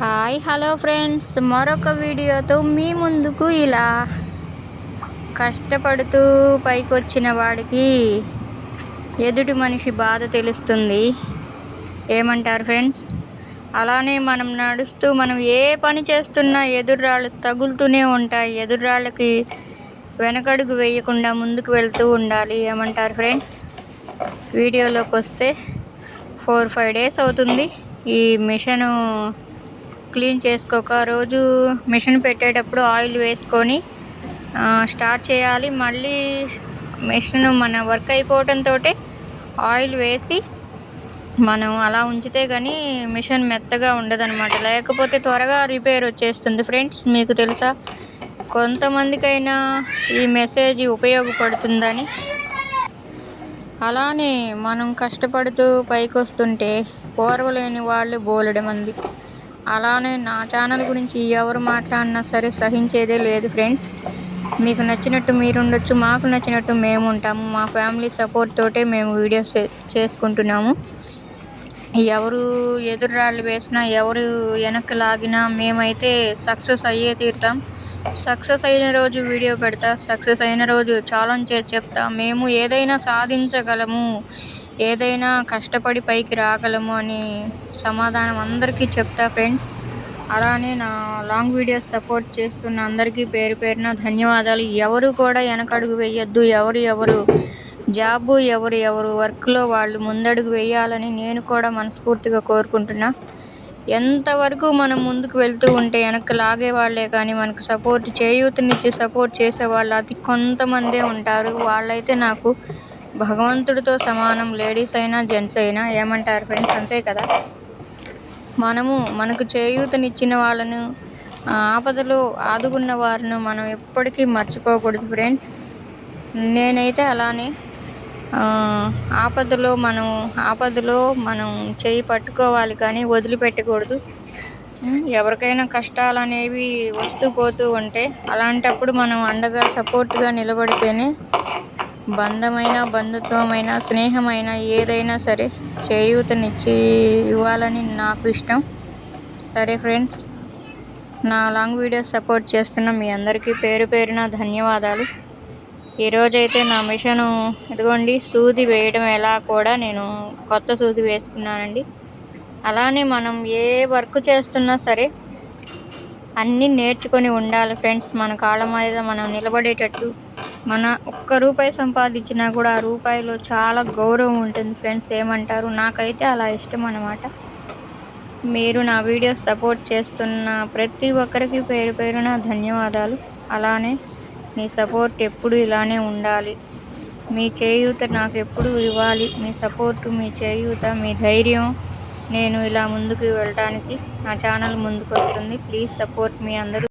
Hi hello friends మరొక వీడియోతో మీ ముందుకు ఇలా కష్టపడుతూ పైకి వచ్చిన వాడికి ఎదుటి మనిషి బాధ తెలుస్తుంది. ఏమంటారు ఫ్రెండ్స్ అలానే మనం నడుస్తూ మనం ఏ పని చేస్తున్నా ఎదురాళ్ళు తగులుతూనే ఉంటాయి. ఎదురాళ్ళకి వెనకడుగు వేయకుండా ముందుకు వెళ్తూ ఉండాలి. ఏమంటారు ఫ్రెండ్స్ వీడియోలోకి వస్తే ఫోర్ ఫైవ్ డేస్ అవుతుంది. ఈ మిషను క్లీన్ చేసుకోక రోజు మిషన్ పెట్టేటప్పుడు ఆయిల్ వేసుకొని స్టార్ట్ చేయాలి. మళ్ళీ మిషన్ మన వర్క్ అయిపోవడంతో ఆయిల్ వేసి మనం అలా ఉంచితే కానీ మిషన్ మెత్తగా ఉండదన్నమాట. లేకపోతే త్వరగా రిపేర్ వచ్చేస్తుంది. ఫ్రెండ్స్ మీకు తెలుసా? కొంతమందికైనా ఈ మెసేజ్ ఉపయోగపడుతుందని. అలానే మనం కష్టపడుతూ పైకి వస్తుంటే ఓర్వలేని వాళ్ళు బోలెడు మంది అలానే నా ఛానల్ గురించి ఎవరు మాట్లాడినా సరే సహించేదే లేదు ఫ్రెండ్స్. మీకు నచ్చినట్టు మీరు ఉండొచ్చు మాకు నచ్చినట్టు మేము ఉంటాము మా ఫ్యామిలీ సపోర్ట్ తోటే మేము వీడియోస్ చేసుకుంటున్నాము. ఎవరు ఎదురాళ్ళు వేసినా ఎవరు వెనక్కి లాగినా మేమైతే సక్సెస్ అయ్యే తీరుతాం. సక్సెస్ అయిన రోజు వీడియో పెడతా సక్సెస్ అయిన రోజు ఛాలెంజ్ చేసి చెప్తా. మేము ఏదైనా సాధించగలము. ఏదైనా కష్టపడి పైకి రాగలము అని సమాధానం అందరికీ చెప్తా ఫ్రెండ్స్. అలానే నా లాంగ్ వీడియోస్ సపోర్ట్ చేస్తున్న అందరికీ పేరు పేరున ధన్యవాదాలు. ఎవరు కూడా వెనకడుగు వేయొద్దు. ఎవరు ఎవరు జాబు ఎవరు ఎవరు వర్క్లో వాళ్ళు ముందడుగు వేయాలని నేను కూడా మనస్ఫూర్తిగా కోరుకుంటున్నా. ఎంతవరకు మనం ముందుకు వెళ్తూ ఉంటే వెనక్కి లాగే వాళ్ళే కానీ మనకు సపోర్ట్ చేయూతనిచ్చి సపోర్ట్ చేసే వాళ్ళు అతి కొంతమందే ఉంటారు. వాళ్ళైతే నాకు భగవంతుడితో సమానం లేడీస్ అయినా జెంట్స్ అయినా ఏమంటారు ఫ్రెండ్స్ అంతే కదా? మనము మనకు చేయూతనిచ్చిన వాళ్ళను ఆపదలో ఆదుకున్న వారిని మనం ఎప్పటికీ మర్చిపోకూడదు ఫ్రెండ్స్ నేనైతే అలానే ఆపదలో మనం ఆపదలో మనం చేయి పట్టుకోవాలి కానీ వదిలిపెట్టకూడదు. ఎవరికైనా కష్టాలు అనేవి వస్తూ పోతూ ఉంటే అలాంటప్పుడు మనం అండగా సపోర్ట్గా నిలబడితేనే బంధమైన బంధుత్వమైన స్నేహమైన ఏదైనా సరే చేయూతనిచ్చి ఇవ్వాలని నాకు ఇష్టం. సరే ఫ్రెండ్స్ నా లాంగ్ వీడియో సపోర్ట్ చేస్తున్న మీ అందరికీ పేరు పేరున ధన్యవాదాలు. ఈరోజైతే నా మిషను ఇదిగోండి సూది వేయడం ఎలా కూడా నేను కొత్త సూది వేసుకున్నానండి. అలానే మనం ఏ వర్క్ చేస్తున్నా సరే అన్నీ నేర్చుకొని ఉండాలి ఫ్రెండ్స్. మన కాళ్ళ మీద మనం నిలబడేటట్టు మన ఒక్క రూపాయి సంపాదించినా కూడా ఆ రూపాయిలో చాలా గౌరవం ఉంటుంది ఫ్రెండ్స్. ఏమంటారు? నాకైతే అలా ఇష్టం అనమాట మీరు నా వీడియోస్ సపోర్ట్ చేస్తున్న ప్రతి ఒక్కరికి పేరు పేరున ధన్యవాదాలు. అలానే మీ సపోర్ట్ ఎప్పుడు ఇలానే ఉండాలి. మీ చేయూత నాకు ఎప్పుడు ఇవ్వాలి. మీ సపోర్ట్ మీ చేయూత మీ ధైర్యం. నేను ఇలా ముందుకు వెళ్ళడానికి నా ఛానల్ ముందుకు వస్తుంది ప్లీజ్ సపోర్ట్ మీ అందరూ.